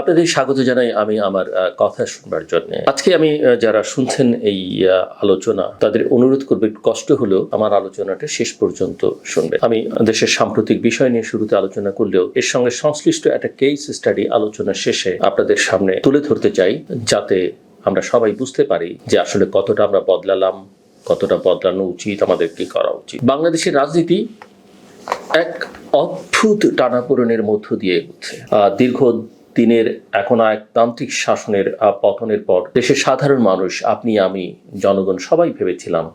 আপনাদের স্বাগত জানাই আমি আমার কথা শুনবার জন্য। আজকে আমি যারা শুনছেন এই আলোচনা, তাদের অনুরোধ করবে, একটু কষ্ট হলেও আমার আলোচনাটা শেষ পর্যন্ত শুনবে আমি দেশের সাম্প্রতিক বিষয় নিয়ে শুরুতে আলোচনা করলেও, এর সঙ্গে সংশ্লিষ্ট একটা কেস স্টাডি আলোচনা শেষে আপনাদের সামনে তুলে ধরতে চাই, যাতে আমরা সবাই বুঝতে পারি যে আসলে কতটা আমরা বদলালাম, কতটা বদলানো উচিত, আমাদের কি করা উচিত। বাংলাদেশের রাজনীতি এক অদ্ভুত টানাপোড়েনের মধ্য দিয়ে এগোচ্ছে দীর্ঘ দিনের এখন এক তান্ত্রিক শাসনের পতনের পর দেশের সাধারণ মানুষ, আপনি, আমি, জনগণ সবাই ভেবেছিলাম।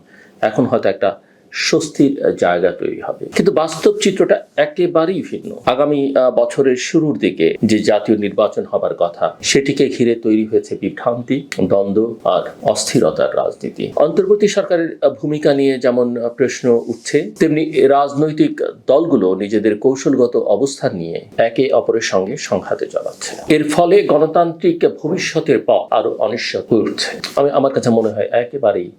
এখন হয়তো একটা স্বস্তির জায়গা তৈরি হবে। কিন্তু বাস্তব চিত্রটা একেবারেই ভিন্ন। আগামী বছরের শুরুর দিকে যে জাতীয় নির্বাচন হবার কথা, সেটিকে ঘিরে তৈরি হয়েছে বিভ্রান্তি, দ্বন্দ্ব আর অস্থিরতার রাজনীতি। অন্তর্বর্তী সরকারের ভূমিকা নিয়ে যেমন প্রশ্ন উঠছে, তেমনি রাজনৈতিক দলগুলো নিজেদের কৌশলগত অবস্থান নিয়ে একে অপরের সঙ্গে সংঘাতে চলাচ্ছে। এর ফলে গণতান্ত্রিক ভবিষ্যতের পথ আরও অনিশ্চিত হয়ে উঠছে। আমি, আমার কাছে মনে হয় একেবারেই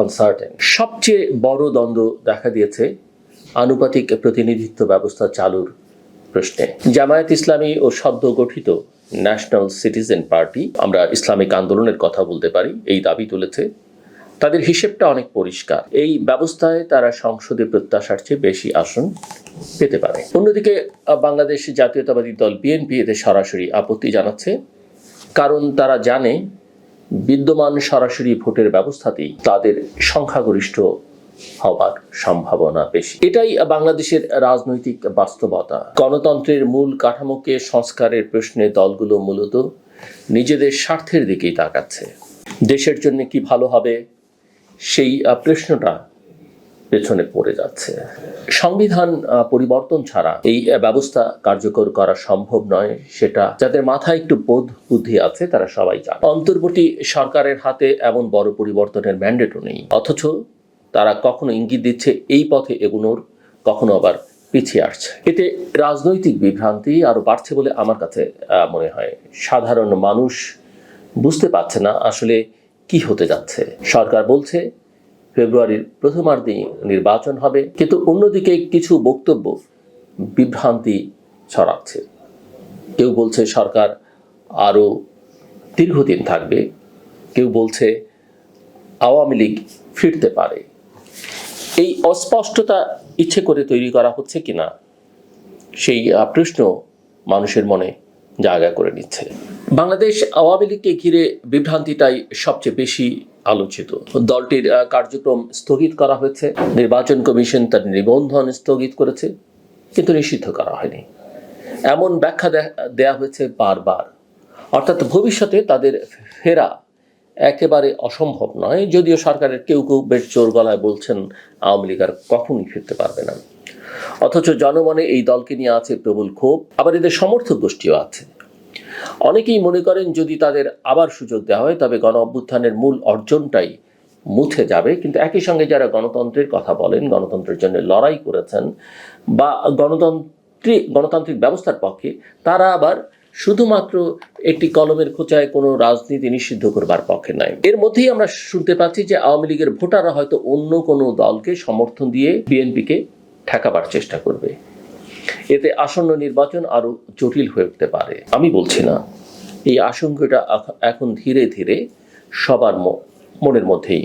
আনসার্টেন সবচেয়ে বড় দ্বন্দ্ব দেখা দিয়েছে আনুপাতিক প্রতিনিধিত্ব ব্যবস্থা চালুর প্রশ্নে। জামায়াত ইসলামী ও সদ্য গঠিত ন্যাশনাল সিটিজেন পার্টি আমরা ইসলামিক আন্দোলনের কথা বলতে পারি, এই দাবি তুলেছে। তাদের হিসেবটা অনেক পরিষ্কার। এই ব্যবস্থায় তারা সংসদে প্রত্যাশার চেয়ে বেশি আসন পেতে পারে। অন্যদিকে, বাংলাদেশ জাতীয়তাবাদী দল বিএনপি এতে সরাসরি আপত্তি জানাচ্ছে। কারণ তারা জানে বিদ্যমান সরাসরি ভোটের ব্যবস্থাতেই তাদের সংখ্যাগরিষ্ঠ হবার সম্ভাবনা বেশি। এটাই বাংলাদেশের রাজনৈতিক বাস্তবতা। গণতন্ত্রের মূল কাঠামোকে সংস্কারের প্রশ্নে দলগুলো মূলত নিজেদের স্বার্থের দিকেই তাকাচ্ছে। দেশের জন্য কি ভালো হবে, সেই প্রশ্নটা পেছনে পড়ে যাচ্ছে। সংবিধান পরিবর্তন ছাড়া এই ব্যবস্থা কার্যকর করা সম্ভব নয়, সেটা যাদের মাথায় একটু বোধ বুদ্ধি আছে, তারা সবাই জানে। অন্তর্বর্তী সরকারের হাতে এমন বড় পরিবর্তনের ম্যান্ডেটও নেই। অথচ তারা কখনো ইঙ্গিত দিচ্ছে এই পথে এগুনোর, কখনো আবার পিছিয়ে আসছে। এতে রাজনৈতিক বিভ্রান্তি আরও বাড়ছে বলে আমার কাছে মনে হয়। সাধারণ মানুষ বুঝতে পারছে না আসলে কি হতে যাচ্ছে। সরকার বলছে ফেব্রুয়ারির প্রথমার্ধেই নির্বাচন হবে। কিন্তু অন্যদিকে কিছু বক্তব্য বিভ্রান্তি ছড়াচ্ছে। কেউ বলছে সরকার আরও দীর্ঘদিন থাকবে। কেউ বলছে আওয়ামী লীগ ফিরতে পারে। এই অস্পষ্টতা ইচ্ছে করে তৈরি করা হচ্ছে কিনা, সেই প্রশ্ন মানুষের মনে জায়গা করে নিচ্ছে। বাংলাদেশ আওয়ামী লীগকে ঘিরে বিভ্রান্তিটাই সবচেয়ে বেশি আলোচিত। দলটির কার্যক্রম স্থগিত করা হয়েছে। নির্বাচন কমিশন তার নিবন্ধন স্থগিত করেছে, কিন্তু নিষিদ্ধ করা হয়নি। এমন ব্যাখ্যা দেয়া হয়েছে বারবার। অর্থাৎ ভবিষ্যতে তাদের ফেরা একেবারে অসম্ভব নয়, যদিও সরকারের কেউ কেউ বেশ জোর গলায় বলছেন আওয়ামী লীগ আর কখনই ফিরতে পারবে না। অথচ জনমনে এই দলকে নিয়ে আছে প্রবল ক্ষোভ, আবার এদের সমর্থক গোষ্ঠীও আছে। অনেকেই মনে করেন যদি তাদের আবার সুযোগ দেওয়া হয়, তবে গণ অভ্যুত্থানের মূল অর্জনটাই মুছে যাবে। কিন্তু একই সঙ্গে যারা গণতন্ত্রের কথা বলেন, গণতন্ত্রের জন্য লড়াই করেছেন বা গণতন্ত্রিক গণতান্ত্রিক ব্যবস্থার পক্ষে, তারা আবার শুধুমাত্র একটি কলমের খোঁচায় কোনো রাজনীতি নিষিদ্ধ করবার পক্ষে নয় এর মধ্যেই আমরা শুনতে পাচ্ছি যে আওয়ামী লীগের ভোটাররা হয়তো অন্য কোনো দলকে সমর্থন দিয়ে বিএনপিকে ঠেকাবার চেষ্টা করবে। এতে আসন্ন নির্বাচন আরও জটিল হয়ে উঠতে পারে। আমি বলছি না, এই আশঙ্কাটা এখন ধীরে ধীরে সবার মনের মধ্যেই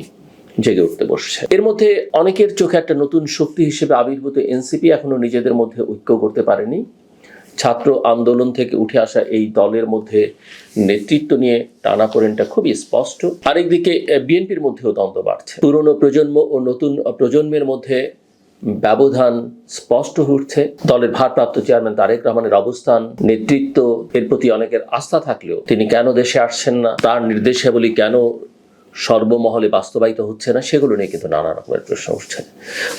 জেগে উঠতে বসছে। এর মধ্যে অনেকের চোখে একটা নতুন শক্তি হিসেবে আবির্ভূত এনসিপি এখনও নিজেদের মধ্যে ঐক্য করতে পারেনি। ছাত্র আন্দোলন থেকে উঠে আসা এই দলের মধ্যে নেতৃত্ব নিয়ে টানা টানাপোড়েনটা খুবই স্পষ্ট। আরেকদিকে বিএনপির মধ্যেও দ্বন্দ্ব বাড়ছে। পুরনো প্রজন্ম ও নতুন প্রজন্মের মধ্যে ব্যবধান স্পষ্ট উঠছে। দলের ভারপ্রাপ্ত চেয়ারম্যান তারেক রহমানের অবস্থান, নেতৃত্ব, এর প্রতি অনেকের আস্থা থাকলেও তিনি কেন দেশে আসছেন না? তার নির্দেশাবলী কেন সর্বমহলে বাস্তবায়িত হচ্ছে না? সেগুলো নিয়ে কিন্তু নানা রকমের প্রশ্ন উঠছে।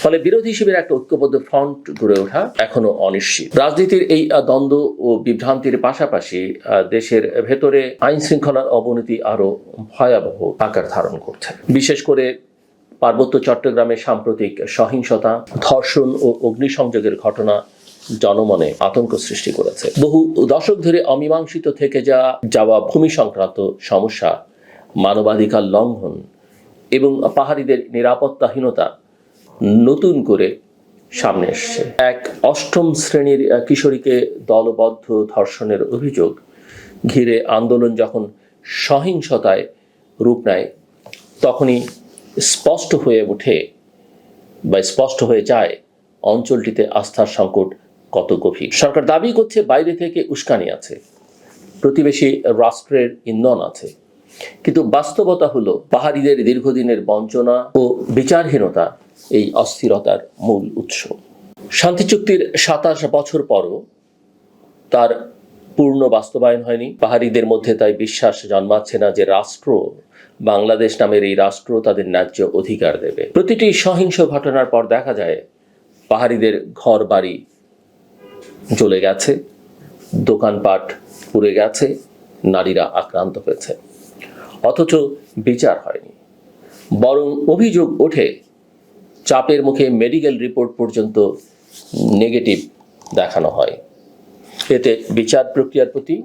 ফলে বিরোধী শিবিরের একটা ঐক্যবদ্ধ ফ্রন্ট গড়ে ওঠা এখনও অনিশ্চিত। রাজনীতির এই দ্বন্দ্ব ও বিভ্রান্তির পাশাপাশি দেশের ভেতরে আইন শৃঙ্খলার অবনতি আরও ভয়াবহ আকার ধারণ করছে। বিশেষ করে পার্বত্য চট্টগ্রামে সাম্প্রতিক সহিংসতা, ধর্ষণ ও অগ্নিসংযোগের ঘটনা জনমনে আতঙ্ক সৃষ্টি করেছে। বহু দশক ধরে অমীমাংসিত থেকে যা যাওয়া ভূমি সংক্রান্ত সমস্যা, মানবাধিকার লঙ্ঘন এবং পাহাড়িদের নিরাপত্তাহীনতা নতুন করে সামনে এসছে। এক অষ্টম শ্রেণির কিশোরীকে দলবদ্ধ ধর্ষণের অভিযোগ ঘিরে আন্দোলন যখন সহিংসতায় রূপ নেয়, তখনই স্পষ্ট হয়ে ওঠে বা স্পষ্ট হয়ে যায় অঞ্চলটিতে আস্থার সংকট কত গভীর? সরকার দাবি করছে বাইরে থেকে উস্কানি আছে, প্রতিবেশী রাষ্ট্রের ইন্ধন আছে। কিন্তু বাস্তবতা হলো পাহাড়িদের দীর্ঘদিনের বঞ্চনা ও বিচারহীনতা এই অস্থিরতার মূল উৎস। শান্তি চুক্তির সাতাশ বছর পরও তার পূর্ণ বাস্তবায়ন হয়নি। পাহাড়িদের মধ্যে তাই বিশ্বাস জন্মাচ্ছে না যে রাষ্ট্র বাংলাদেশ নামের এই রাষ্ট্র তাদের ন্যায্য অধিকার দেবে। প্রতিটি সহিংস ঘটনার পর দেখা যায়, পাহাড়িদের ঘর বাড়ি জ্বলে গেছে, দোকানপাট পুড়ে গেছে, নারীরা আক্রান্ত হয়েছে। অথচ বিচার হয়নি। বরং অভিযোগ ওঠে, চাপের মুখে মেডিকেল রিপোর্ট পর্যন্ত নেগেটিভ দেখানো হয়। এতে বিচার প্রক্রিয়ার প্রতি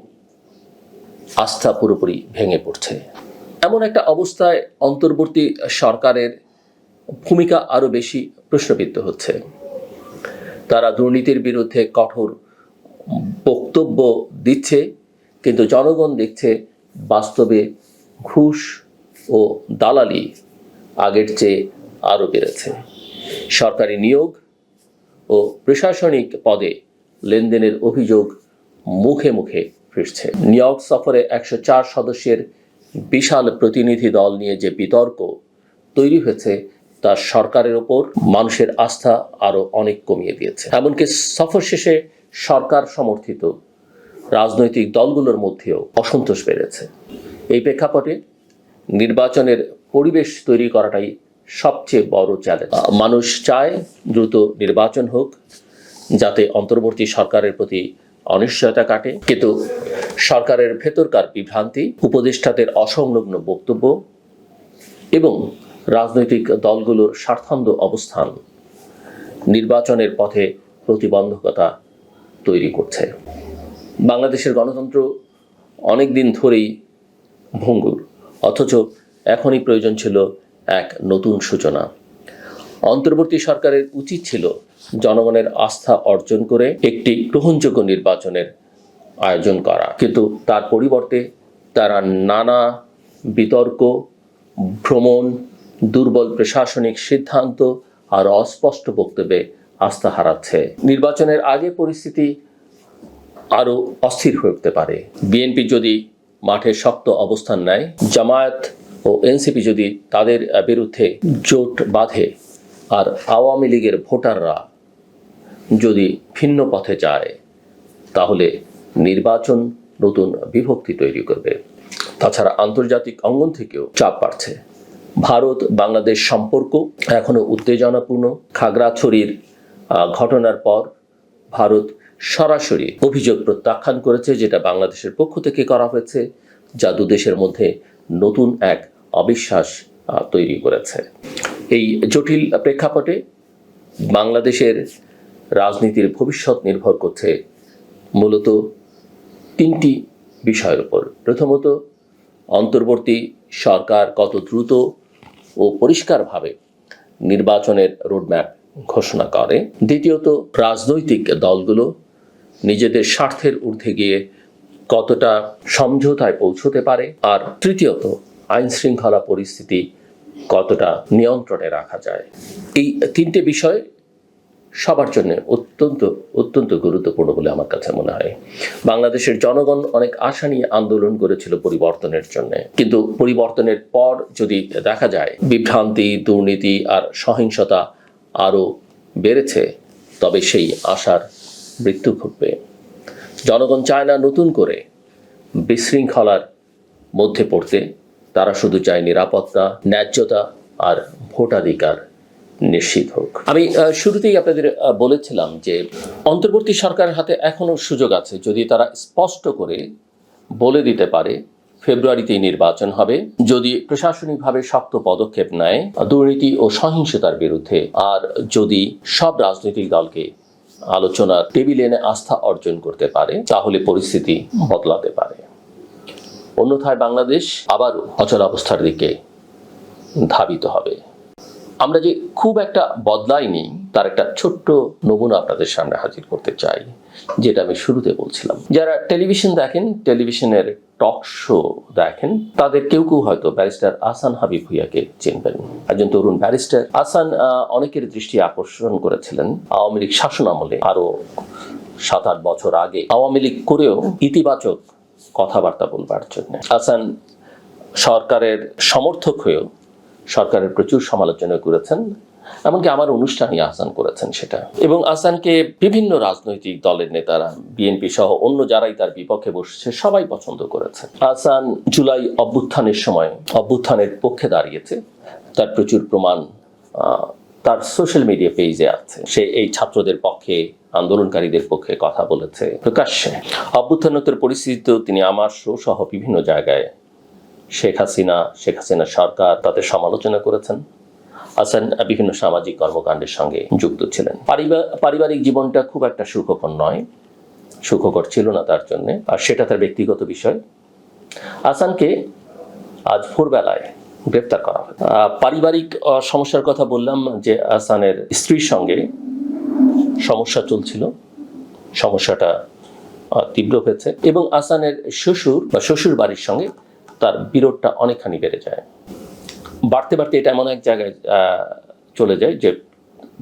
আস্থা পুরোপুরি ভেঙে পড়ছে। এমন একটা অবস্থায় অন্তর্বর্তী সরকারের ভূমিকা আরও বেশি প্রশ্নবিদ্ধ হচ্ছে। তারা দুর্নীতির বিরুদ্ধে কঠোর বক্তব্য দিচ্ছে, কিন্তু জনগণ দেখছে বাস্তবে ঘুষ ও দালালি আগের চেয়ে আরও বেড়েছে। সরকারি নিয়োগ ও প্রশাসনিক পদে লেনদেনের অভিযোগ মুখে মুখে ফিরছে। নিয়োগ সফরে একশো চার সদস্যের বিশাল প্রতিনিধি দল নিয়ে যে বিতর্ক তৈরি হয়েছে, তা সরকারের ওপর মানুষের আস্থা আরও অনেক কমিয়ে দিয়েছে। এমনকি সফর শেষে সরকার সমর্থিত রাজনৈতিক দলগুলোর মধ্যেও অসন্তোষ বেড়েছে। এই প্রেক্ষাপটে নির্বাচনের পরিবেশ তৈরি করাটাই সবচেয়ে বড় চ্যালেঞ্জ মানুষ চায় দ্রুত নির্বাচন হোক, যাতে অন্তর্বর্তী সরকারের প্রতি অনিশ্চয়তা কাটে। কিন্তু সরকারের ভেতরকার বিভ্রান্তি, উপদেষ্টাদের অসংলগ্ন বক্তব্য এবং রাজনৈতিক দলগুলোর স্বার্থান্ধ অবস্থান নির্বাচনের পথে প্রতিবন্ধকতা তৈরি করছে। বাংলাদেশের গণতন্ত্র অনেক দিন ধরেই ভঙ্গুর, অথচ এখনই প্রয়োজন ছিল এক নতুন সূচনা। অন্তর্বর্তী সরকারের উচিত ছিল জনগণের আস্থা অর্জন করে একটি গ্রহণযোগ্য নির্বাচনের আয়োজন করা। কিন্তু তার পরিবর্তে তারা নানা বিতর্ক, ভ্রমণ, দুর্বল প্রশাসনিক সিদ্ধান্ত আর অস্পষ্ট বক্তব্যে আস্থা হারাচ্ছে। নির্বাচনের আগে পরিস্থিতি আরও অস্থির হয়ে উঠতে পারে। বিএনপি যদি মাঠে শক্ত অবস্থান নেয়, জামায়াত ও এনসিপি যদি তাদের বিরুদ্ধে জোট বাঁধে আর আওয়ামী লীগের ভোটাররা যদি ভিন্ন পথে যায়, তাহলে নির্বাচন নতুন বিভক্তি তৈরি করবে। তাছাড়া আন্তর্জাতিক অঙ্গন থেকেও চাপ বাড়ছে। ভারত, বাংলাদেশ সম্পর্ক এখনও উত্তেজনাপূর্ণ। খাগড়াছড়ির ঘটনার পর ভারত সরাসরি অভিযোগ প্রত্যাখ্যান করেছে, যেটা বাংলাদেশের পক্ষ থেকে করা হয়েছে, যা দুদেশের মধ্যে নতুন এক অবিশ্বাস তৈরি করেছে। এই জটিল প্রেক্ষাপটে বাংলাদেশের রাজনীতির ভবিষ্যৎ নির্ভর করছে মূলত তিনটি বিষয়ের উপর। প্রথমত, অন্তর্বর্তী সরকার কত দ্রুত ও পরিষ্কারভাবে নির্বাচনের রোডম্যাপ ঘোষণা করে। দ্বিতীয়ত, রাজনৈতিক দলগুলো নিজেদের স্বার্থের ঊর্ধ্বে গিয়ে কতটা সমঝোতায় পৌঁছতে পারে। আর তৃতীয়ত আইন শৃঙ্খলা পরিস্থিতি কতটা নিয়ন্ত্রণে রাখা যায়। এই তিনটে বিষয় সবার জন্য অত্যন্ত অত্যন্ত গুরুত্বপূর্ণ বলে আমার কাছে মনে হয়। বাংলাদেশের জনগণ অনেক আশা নিয়ে আন্দোলন করেছিল পরিবর্তনের জন্য। কিন্তু পরিবর্তনের পর যদি দেখা যায়, বিভ্রান্তি, দুর্নীতি আর সহিংসতা আরও বেড়েছে, তবে সেই আশার মৃত্যু ঘটবে। জনগণ চায় না নতুন করে বিশৃঙ্খলার মধ্যে পড়তে। তারা শুধু চায় নিরাপত্তা, ন্যায্যতা আর ভোটাধিকার নিশ্চিত হোক। আমি শুরুতেই আপনাদের বলেছিলাম যে অন্তর্বর্তী সরকারের হাতে এখনও সুযোগ আছে। যদি তারা স্পষ্ট করে বলে দিতে পারে, ফেব্রুয়ারিতেই নির্বাচন হবে। যদি প্রশাসনিকভাবে শক্ত পদক্ষেপ নেয়, দুর্নীতি ও সহিংসতার বিরুদ্ধে, আর যদি সব রাজনৈতিক দলকে আলোচনার টেবিলে এনে আস্থা অর্জন করতে পারে, তাহলে পরিস্থিতি বদলাতে পারে। অন্যথায় বাংলাদেশ আবারও অচল অবস্থার দিকে ধাবিত হবে। আমরা যে খুব একটা বদলাইনি তার একটা ছোট্ট নমুনা আপনাদের সামনে হাজির করতে চাই, যেটা আমি শুরুতে বলছিলাম। যারা টেলিভিশন দেখেন, টেলিভিশনের টক শো দেখেন, তাদের কেউ কেউ হয়তো ব্যারিস্টার আসান হাবিব ভুইয়াকে চিনবেন। একজন তরুণ ব্যারিস্টার। আসান অনেকের দৃষ্টি আকর্ষণ করেছিলেন আওয়ামী লীগ শাসন আমলে আরও সাত আট বছর আগে। আওয়ামী লীগ করেও ইতিবাচক কথাবার্তা বলবার জন্য। আসান সরকারের সমর্থক হয়েও সরকারের প্রচুর সমালোচনা করেছেন, এমনকি আমার অনুষ্ঠানই আহসান করেছেন সেটা। এবং আহসানকে বিভিন্ন রাজনৈতিক দলের নেতারা, বিএনপি সহ অন্য যারাই তার বিপক্ষে বসেছে, সবাই পছন্দ করেছেন। আহসান জুলাই অভ্যুত্থানের সময় অভ্যুত্থানের পক্ষে দাঁড়িয়েছে। তার প্রচুর প্রমাণ তার সোশ্যাল মিডিয়া পেজে আছে। সে এই ছাত্রদের পক্ষে আন্দোলনকারীদের পক্ষে কথা বলেছে প্রকাশ্যে। অভ্যুত্থানোত্তর পরিস্থিতিতেও তিনি আমার শো সহ বিভিন্ন জায়গায় শেখ হাসিনা শেখ হাসিনা সরকার তাদের সমালোচনা করেছেন। হাসান বিভিন্ন সামাজিক কর্মকাণ্ডের সঙ্গে যুক্ত ছিলেন। পারিবা- পারিবারিক জীবনটা খুব একটা সুখকর নয়। সুখকর ছিল না তার জন্য, আর সেটা তার ব্যক্তিগত বিষয়। আসানকে আজ ভোরবেলায় গ্রেপ্তার করা হয়। পারিবারিক সমস্যার কথা বললাম যে আসানের স্ত্রীর সঙ্গে সমস্যা চলছিল। সমস্যাটা তীব্র হয়েছে এবং আসানের শ্বশুর বা শ্বশুর বাড়ির সঙ্গে তার বিরোধটা অনেকখানি বেড়ে যায়। বাড়তে বাড়তে এটা এমন এক জায়গায় চলে যায় যে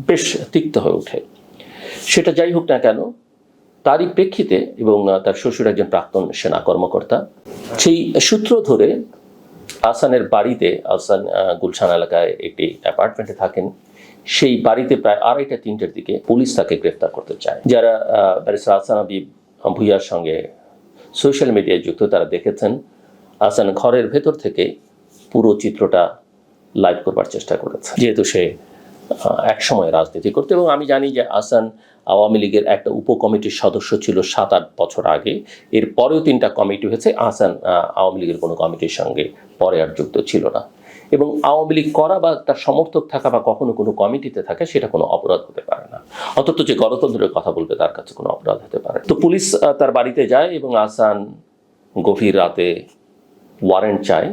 বেশ তিক্ত হয়ে ওঠে। সেটা যাই হোক না কেন, তারই প্রেক্ষিতে এবং তার শ্বশুর একজন প্রাক্তন সেনা কর্মকর্তা, সেই সূত্র ধরে আসানের বাড়িতে আসান গুলশান এলাকায় একটি অ্যাপার্টমেন্টে থাকেন। সেই বাড়িতে প্রায় আড়াইটা তিনটের দিকে পুলিশ তাকে গ্রেফতার করতে চায়। যারা ব্যারিস্টার আসান আবিব ভুইয়ার সঙ্গে সোশ্যাল মিডিয়ায় যুক্ত তারা দেখেছেন আসান ঘরের ভেতর থেকে পুরো চিত্রটা লাইভ করবার চেষ্টা করেছে। যেহেতু সে আহ, এক সময় রাজনীতি করতো এবং আমি জানি যে আসান আওয়ামী লীগের একটা উপকমিটির সদস্য ছিল সাত আট বছর আগে। এর পরেও তিনটা কমিটি হয়েছে। আসান আওয়ামী লীগের কোনো কমিটির সঙ্গে পরে আর যুক্ত ছিল না। এবং আওয়ামী লীগ করা বা তার সমর্থক থাকা বা কখনো কোনো কমিটিতে থাকে, সেটা কোনো অপরাধ হতে পারে না। অন্তত যে গণতন্ত্রের কথা বলবে, তার কাছে কোনো অপরাধ হতে পারে তো পুলিশ তার বাড়িতে যায় এবং আসান গভীর রাতে ওয়ারেন্ট চায়।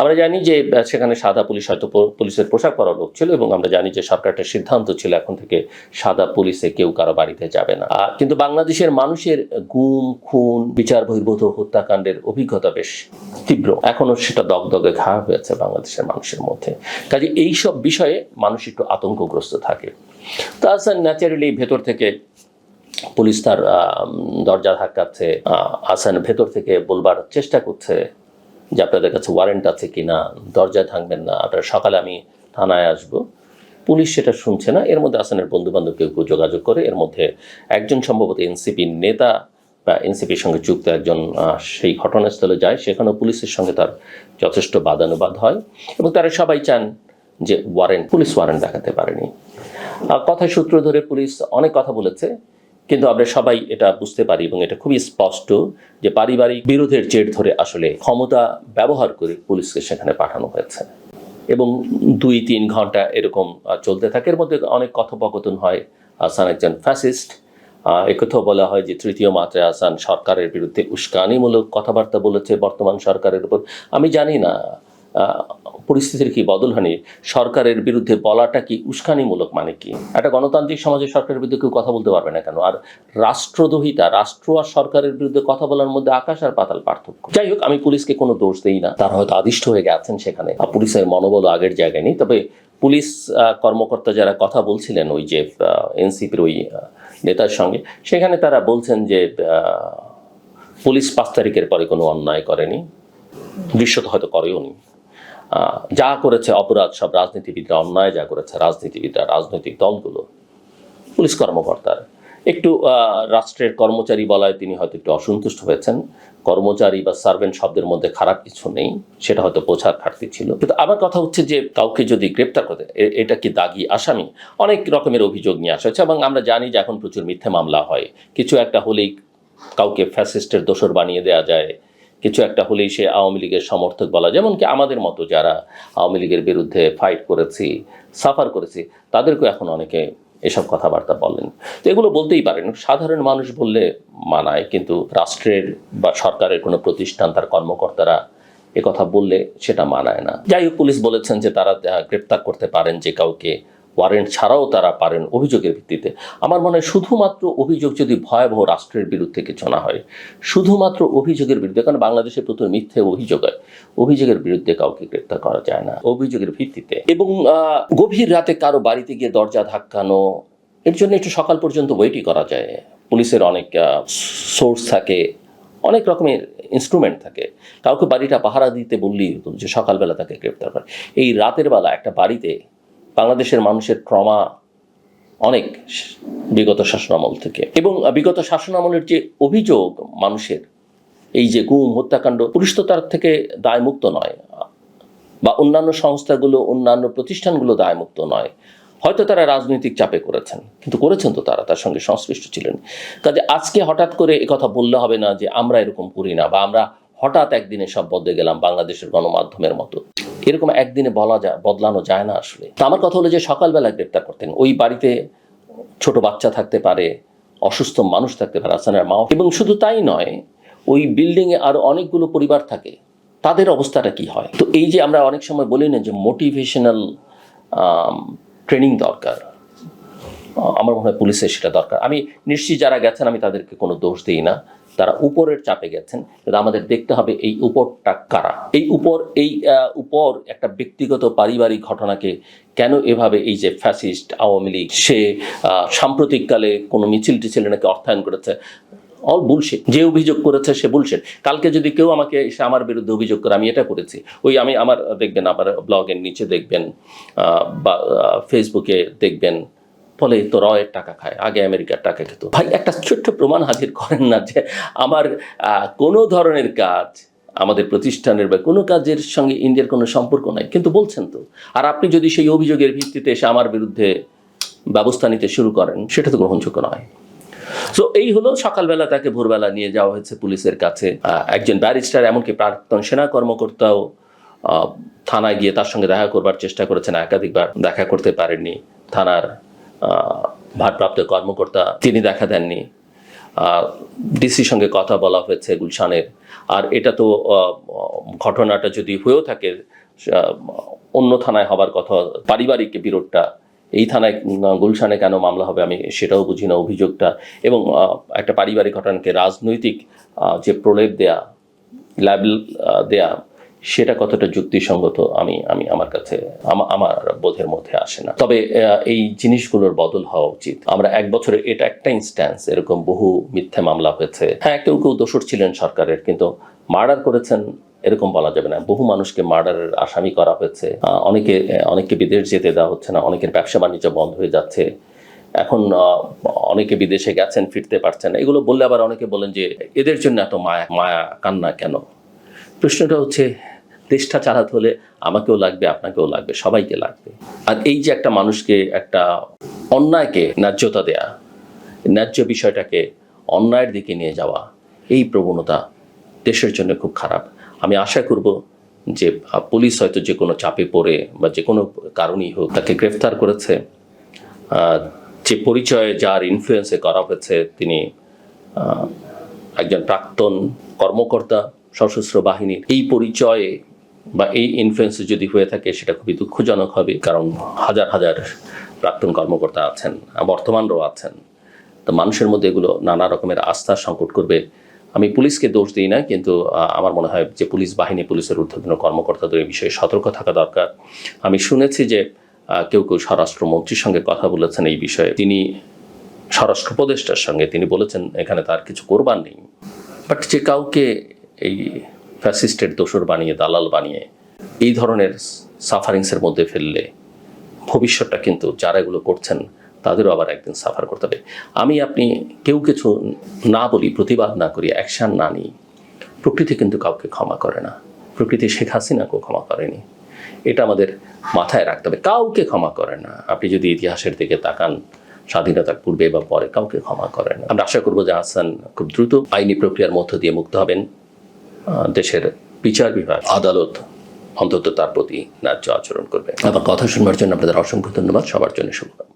আমরা জানি যে সেখানে সাদা পুলিশ হয়তো পুলিশের পোশাক পরা লোক ছিল এবং আমরা জানি যে সরকারটা সিদ্ধান্ত ছিল এখন থেকে সাদা পুলিশে কেউ কারও বাড়িতে যাবে না। কিন্তু বাংলাদেশের মানুষের গুম, খুন, বিচার বহির্ভূত হত্যাকাণ্ডের অভিজ্ঞতা বেশ তীব্র। এখনও সেটা দগদগে ঘা হয়েছে বাংলাদেশের মানুষের মধ্যে। কাজে এইসব বিষয়ে মানুষ একটু আতঙ্কগ্রস্ত থাকে। তা তাছাড়া ন্যাচারালি ভেতর থেকে পুলিশ তার দরজা ধাক্কাচ্ছে আসান ভেতর থেকে বলবার চেষ্টা করছে যে আপনাদের কাছে ওয়ারেন্ট আছে কি না দরজায় থাকবেন না, আপনারা সকালে আমি থানায় আসব। পুলিশ সেটা শুনছে না, এর মধ্যে আসানের বন্ধু বান্ধব কেউ কেউ যোগাযোগ করে, এর মধ্যে একজন সম্ভবত এনসিপির নেতা বা এনসিপির সঙ্গে যুক্ত একজন সেই ঘটনাস্থলে যায়, সেখানেও পুলিশের সঙ্গে তার যথেষ্ট বাদানুবাদ হয় এবং তারা সবাই চান যে ওয়ারেন্ট পুলিশ ওয়ারেন্ট দেখাতে পারেনি। কথার সূত্র ধরে পুলিশ অনেক কথা বলেছে কিন্তু আমরা সবাই এটা বুঝতে পারি এবং এটা খুবই স্পষ্ট যে পারিবারিক বিরোধের জের ধরে আসলে ক্ষমতা ব্যবহার করে পুলিশকে সেখানে পাঠানো হয়েছে। এবং দুই, তিন ঘণ্টা এরকম চলতে থাকে। এর মধ্যে অনেক কথোপকথন হয়। আসান একজন ফ্যাসিস্ট একথাও বলা হয় যে তৃতীয় মাত্রায় আসান সরকারের বিরুদ্ধে উস্কানিমূলক কথাবার্তা বলেছে বর্তমান সরকারের উপর। আমি জানি না পরিস্থিতির কি বদল হয়নি? সরকারের বিরুদ্ধে বলাটা কি উস্কানিমূলক মানে কি? একটা গণতান্ত্রিক সমাজে সরকারের বিরুদ্ধে কেউ কথা বলতে পারবে না কেন? আর রাষ্ট্রদ্রোহিতা, রাষ্ট্র আর সরকারের বিরুদ্ধে কথা বলার মধ্যে আকাশ আর পাতাল পার্থক্য। যাই হোক, আমি পুলিশকে কোনো দোষ দেই না। তারা হয়তো আদিষ্ট হয়ে গেছেন সেখানে। পুলিশের মনোবল আগের জায়গায় নেই। তবে পুলিশ কর্মকর্তা যারা কথা বলছিলেন ওই যে এনসিপির ওই নেতার সঙ্গে, সেখানে তারা বলছেন যে পুলিশ পাঁচ তারিখের পরে কোনো অন্যায় করেনি। দৃশ্যত হয়তো করেও নি যা করেছে অপরাধ সব রাজনীতিবিদরা, অন্যায় যা করেছে রাজনীতিবিদরা, রাজনৈতিক দলগুলো, পুলিশ কর্মকর্তার। একটু রাষ্ট্রের কর্মচারী বলায় তিনি হয়তো একটু অসন্তুষ্ট হয়েছেন। কর্মচারী বা সার্ভেন্ট শব্দের মধ্যে খারাপ কিছু নেই, সেটা হয়তো বোঝার ঘাটতি ছিল। কিন্তু আমার কথা হচ্ছে যে, কাউকে যদি গ্রেপ্তার করতে, এ- এটা কি দাগি আসামি? অনেক রকমের অভিযোগ নিয়ে আসা হয়েছে এবং আমরা জানি যে এখন প্রচুর মিথ্যে মামলা হয়। কিছু একটা হলেই কাউকে ফ্যাসিস্টের দোষর বানিয়ে দেওয়া যায় কিছু একটা হলেই সে আওয়ামী লীগের সমর্থক বলা যেমন কি আমাদের মতো যারা আওয়ামী লীগের বিরুদ্ধে ফাইট করেছি সাফার করেছি, তাদেরকেও এখন অনেকে এসব কথাবার্তা বলেন। তো এগুলো বলতেই পারেন, সাধারণ মানুষ বললে মানায়, কিন্তু রাষ্ট্রের বা সরকারের কোনো প্রতিষ্ঠান, তার কর্মকর্তারা কথা বললে সেটা মানায় না। যাই হোক, পুলিশ বলেছেন যে তারা গ্রেপ্তার করতে পারেন যে কাউকে ওয়ারেন্ট ছাড়াও তারা পারেন অভিযোগের ভিত্তিতে। আমার মনে হয় শুধুমাত্র অভিযোগ যদি ভয়াবহ রাষ্ট্রের বিরুদ্ধে কিছু না হয়, শুধুমাত্র অভিযোগের বিরুদ্ধে, কারণ বাংলাদেশে প্রচুর মিথ্যে অভিযোগ হয়, অভিযোগের বিরুদ্ধে কাউকে গ্রেপ্তার করা যায় না, অভিযোগের ভিত্তিতে। এবং গভীর রাতে কারও বাড়িতে গিয়ে দরজা ধাক্কানো, এর জন্য একটু সকাল পর্যন্ত ওয়েটই করা যায়। পুলিশের অনেক সোর্স থাকে, অনেক রকমের ইনস্ট্রুমেন্ট থাকে। কাউকে বাড়িটা পাহারা দিতে বললেই যে সকালবেলা তাকে গ্রেপ্তার করে। এই রাতের বেলা একটা বাড়িতে বাংলাদেশের মানুষের ট্রমা অনেক বিগত শাসনামল থেকে। এবং বিগত শাসনামলের যে অভিযোগ মানুষের, এই যে গুম, হত্যাকাণ্ড, পুলিশ তো তার থেকে দায়মুক্ত নয়। বা অন্যান্য সংস্থাগুলো, অন্যান্য প্রতিষ্ঠানগুলো দায়মুক্ত নয়। হয়তো তারা রাজনৈতিক চাপে করেছেন, কিন্তু করেছেন তো তারা, তার সঙ্গে সংশ্লিষ্ট ছিলেন। কাজে আজকে হঠাৎ করে কথা বললে হবে না যে আমরা এরকম করি না বা আমরা হঠাৎ একদিনে সব বদলে গেলাম বাংলাদেশের গণমাধ্যমের মতো। এরকম একদিনে বলা যায়, বদলানো যায় না আসলে। তো আমার কথা হলো যে সকালবেলা গ্রেপ্তার করতেন। ওই বাড়িতে ছোট বাচ্চা থাকতে পারে, অসুস্থ মানুষ থাকতে পারে, আসানের মা এবং শুধু তাই নয়, ওই বিল্ডিংয়ে আরও অনেকগুলো পরিবার থাকে। তাদের অবস্থাটা কি হয়? তো এই যে আমরা অনেক সময় বলি না যে মোটিভেশনাল ট্রেনিং দরকার। আমার মনে হয় পুলিশের সেটা দরকার। আমি নিশ্চিত যারা গেছেন, আমি তাদেরকে কোনো দোষ দিই না। তারা উপরের চাপে গেছেন, কিন্তু আমাদের দেখতে হবে এই উপরটা কারা। এই উপর এই উপর একটা ব্যক্তিগত পারিবারিক ঘটনাকে কেন এভাবে এই যে ফ্যাসিস্ট আওয়ামী লীগ, সে সাম্প্রতিককালে কোনো মিছিল টিছিল নাকি অর্থায়ন করেছে অল বুলশেট যে অভিযোগ করেছে সে বুলশেট কালকে যদি কেউ আমাকে এসে আমার বিরুদ্ধে অভিযোগ করে, আমি এটা করেছি। ওই আমি আমার, দেখবেন, আমার ব্লগের নিচে দেখবেন বা ফেসবুকে দেখবেন ফলে তো রয়ের টাকা খায়, আগে আমেরিকার টাকা খেত। ভাই, একটা ছোট্ট প্রমাণ হাজির করেন না যে আমার কোনো ধরনের কাজ আমাদের প্রতিষ্ঠানের বা কোনো কাজের সঙ্গে ইন্ডিয়ার কোনো সম্পর্ক নাই। কিন্তু বলছেন তো, আর আপনি যদি সেই অভিযোগের ভিত্তিতে এসে আমার বিরুদ্ধে ব্যবস্থা নিতে শুরু করেন, সেটা তো গ্রহণযোগ্য নয়। তো এই হলো সকালবেলা তাকে ভোরবেলা নিয়ে যাওয়া হয়েছে পুলিশের কাছে। একজন ব্যারিস্টার, এমনকি প্রাক্তন সেনা কর্মকর্তাও থানায় গিয়ে তার সঙ্গে দেখা করবার চেষ্টা করেছেন, একাধিকবার দেখা করতে পারেননি। থানার ভারপ্রাপ্ত কর্মকর্তা, তিনি দেখা দেননি। ডিসির সঙ্গে কথা বলা হয়েছে গুলশানের। আর এটা তো ঘটনাটা যদি হয়েও থাকে অন্য থানায় হবার কথা, পারিবারিক বিরোধটা, এই থানায় গুলশানে কেন মামলা হবে আমি সেটাও বুঝি না অভিযোগটা। এবং একটা পারিবারিক ঘটনাকে রাজনৈতিক যে প্রলেপ দেয়া, ল্যাবেল দেয়া সেটা কতটা যুক্তিসঙ্গত আমি আমি আমার কাছে আমার বোধের মধ্যে আসে না। তবে এই জিনিসগুলোর বদল হওয়া উচিত। আমরা এক বছরে এটা একটা ইনস্ট্যান্স এরকম বহু মিথ্যে মামলা হয়েছে। হ্যাঁ কেউ কেউ দোষর ছিলেন সরকারের, কিন্তু মার্ডার করেছেন এরকম বলা যাবে না। বহু মানুষকে মার্ডারের আসামি করা হয়েছে। অনেকে, অনেককে বিদেশ যেতে দেওয়া হচ্ছে না, অনেকের ব্যবসা বাণিজ্য বন্ধ হয়ে যাচ্ছে। এখন অনেকে বিদেশে গেছেন, ফিরতে পারছেন। এগুলো বললে আবার অনেকে বলেন যে, এদের জন্য এত মায়া মায়া কান্না কেন? প্রশ্নটা হচ্ছে দেশটা চালাতে হলে আমাকেও লাগবে, আপনাকেও লাগবে, সবাইকে লাগবে। আর এই যে একটা মানুষকে একটা অন্যায়কে ন্যায্যতা দেয়া, ন্যায্য বিষয়টাকে অন্যায়ের দিকে নিয়ে যাওয়া, এই প্রবণতা দেশের জন্য খুব খারাপ। আমি আশা করব যে পুলিশ হয়তো যে কোনো চাপে পড়ে বা যে কোনো কারণেই হোক তাকে গ্রেফতার করেছে। যে পরিচয়ে যার ইনফ্লুয়েন্সে করা হয়েছে, তিনি একজন প্রাক্তন কর্মকর্তা, সশস্ত্র বাহিনীর। এই পরিচয়ে বা এই ইনফ্লুয়েন্সে যদি হয়ে থাকে, সেটা খুবই দুঃখজনক হবে, কারণ হাজার হাজার প্রাক্তন কর্মকর্তা আছেন, বর্তমানরাও আছেন। তো মানুষের মধ্যে এগুলো নানা রকমের আস্থার সংকট করবে। আমি পুলিশকে দোষ দিই না, কিন্তু আমার মনে হয় যে পুলিশ বাহিনী, পুলিশের ঊর্ধ্বতন কর্মকর্তাদের এই বিষয়ে সতর্ক থাকা দরকার। আমি শুনেছি যে কেউ কেউ স্বরাষ্ট্রমন্ত্রীর সঙ্গে কথা বলেছেন এই বিষয়ে। তিনি স্বরাষ্ট্র উপদেষ্টার সঙ্গে, তিনি বলেছেন এখানে তার কিছু করবার নেই। বাট যে কাউকে এই ফ্যাসিস্টের দোসর বানিয়ে, দালাল বানিয়ে এই ধরনের সাফারিংসের মধ্যে ফেললে ভবিষ্যৎটা কিন্তু যারা এগুলো করছেন, তাদেরও আবার একদিন সাফার করতে হবে। আমি, আপনি কেউ কিছু না বলি, প্রতিবাদ না করি, অ্যাকশান না নিই, প্রকৃতি কিন্তু কাউকে ক্ষমা করে না। প্রকৃতি শেখ হাসিনাকেও ক্ষমা করেনি। এটা আমাদের মাথায় রাখতে হবে। কাউকে ক্ষমা করে না। আপনি যদি ইতিহাসের দিকে তাকান, স্বাধীনতার পূর্বে বা পরে, কাউকে ক্ষমা করে না। আমরা আশা করব যে হাসান খুব দ্রুত আইনি প্রক্রিয়ার মধ্য দিয়ে মুক্ত হবেন। দেশের বিচার বিভাগ, আদালত অন্তত তার প্রতি ন্যায্য আচরণ করবে। আবার কথা শুনবার জন্য আপনাদের অসংখ্য ধন্যবাদ। সবার জন্য শুভকামনা।